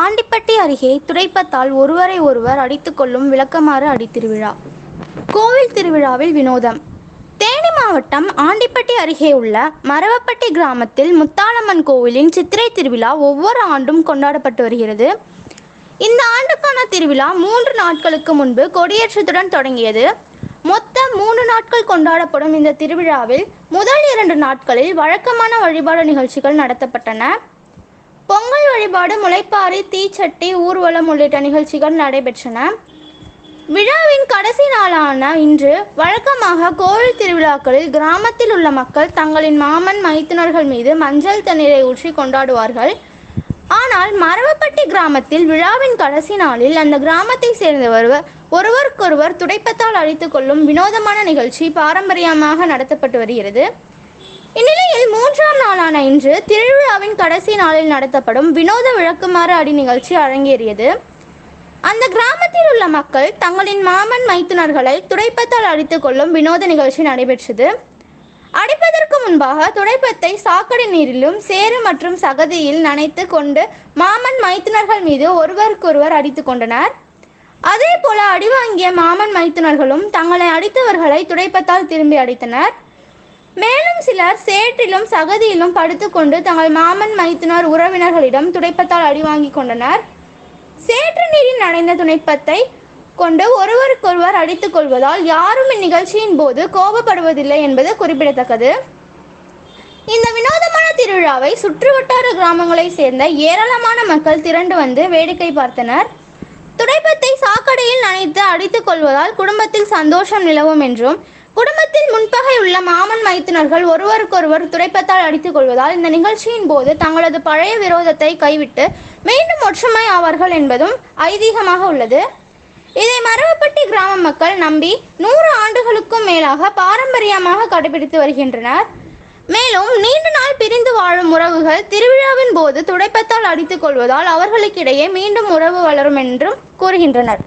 ஆண்டிப்பட்டி அருகே துடைப்பத்தால் ஒருவரை ஒருவர் அடித்துக்கொள்ளும் விளக்கமாறு அடித்திருவிழா. கோவில் திருவிழாவில் வினோதம். தேனி மாவட்டம் ஆண்டிப்பட்டி அருகே உள்ள மரவப்பட்டி கிராமத்தில் முத்தாளம்மன் கோவிலின் சித்திரை திருவிழா ஒவ்வொரு ஆண்டும் கொண்டாடப்பட்டு வருகிறது. இந்த ஆண்டுக்கான திருவிழா மூன்று நாட்களுக்கு முன்பு கொடியேற்றத்துடன் தொடங்கியது. மொத்தம் மூன்று நாட்கள் கொண்டாடப்படும் இந்த திருவிழாவில் முதல் இரண்டு நாட்களில் வழக்கமான வழிபாடு நிகழ்ச்சிகள் நடத்தப்பட்டன. பொங்கல் வழிபாடு முளைப்பாரி தீச்சட்டி ஊர்வலம் உள்ளிட்ட நிகழ்ச்சிகள் நடைபெற்றன. விழாவின் கடைசி நாளான இன்று வழக்கமாக கோவில் திருவிழாக்களில் கிராமத்தில் உள்ள மக்கள் தங்களின் மாமன் மைத்துனர்கள் மீது மஞ்சள் தண்ணீரை ஊற்றி கொண்டாடுவார்கள். ஆனால் மரவப்பட்டி கிராமத்தில் விழாவின் கடைசி நாளில் அந்த கிராமத்தை சேர்ந்தவர் ஒருவருக்கொருவர் துடைப்பத்தால் அழித்து கொள்ளும் வினோதமான நிகழ்ச்சி பாரம்பரியமாக நடத்தப்பட்டு வருகிறது. இந்நிலையில் மூன்று நாளான இன்று திருவிழாவின் கடைசி நாளில் நடத்தப்படும் வினோத விளக்குமாறு அடி நிகழ்ச்சி அரங்கேறியது. அந்த கிராமத்தில் உள்ள மக்கள் தங்களின் மாமன் மைத்துனர்களை துடைப்பத்தால் அடித்துக் கொள்ளும் வினோத நிகழ்ச்சி நடைபெற்றது. அடிப்பதற்கு முன்பாக துடைப்பத்தை சாக்கடை நீரிலும் சேறு மற்றும் சகதியில் நனைத்து கொண்டு மாமன் மைத்துனர்கள் மீது ஒருவருக்கொருவர் அடித்துக் கொண்டனர். அதே போல அடிவாங்கிய மாமன் மைத்துனர்களும் தங்களை அடித்தவர்களை துடைப்பத்தால் திரும்பி அடித்தனர். சிலர் சேற்றிலும் சகதியிலும் படுத்துக்கொண்டு தங்கள் மாமன் மைத்துனர் உறவினர்களிடம் துடைப்பத்தால் அடி வாங்கி கொண்டனர். சேற்று நீரில் நனைந்த துணைப்பத்தை கொண்டு ஒருவருக்கொருவர் அடித்துக் கொள்வதால் யாரும் இந்நிகழ்ச்சியின் போது கோபப்படுவதில்லை என்பது குறிப்பிடத்தக்கது. இந்த வினோதமான திருவிழாவை சுற்றுவட்டார கிராமங்களைச் சேர்ந்த ஏராளமான மக்கள் திரண்டு வந்து வேடிக்கை பார்த்தனர். துடைப்பத்தை சாக்கடையில் நனைத்து அடித்துக் கொள்வதால் குடும்பத்தில் சந்தோஷம் நிலவும் என்றும் குடும்பத்தில் முன்பகை உள்ள மாமன் மைத்துனர்கள் ஒருவருக்கொருவர் துடைப்பத்தால் அடித்துக் கொள்வதால் இந்த நிகழ்ச்சியின் போது தங்களது பழைய விரோதத்தை கைவிட்டு மீண்டும் ஒற்றுமை ஆவார்கள் என்பதும் ஐதீகமாக உள்ளது. இதை மரவப்பட்டி கிராம மக்கள் நம்பி நூறு ஆண்டுகளுக்கும் மேலாக பாரம்பரியமாக கடைபிடித்து வருகின்றனர். மேலும் நீண்ட நாள் பிரிந்து வாழும் உறவுகள் திருவிழாவின் போது துடைப்பத்தால் அடித்துக் கொள்வதால் அவர்களுக்கிடையே மீண்டும் உறவு வளரும் என்றும் கூறுகின்றனர்.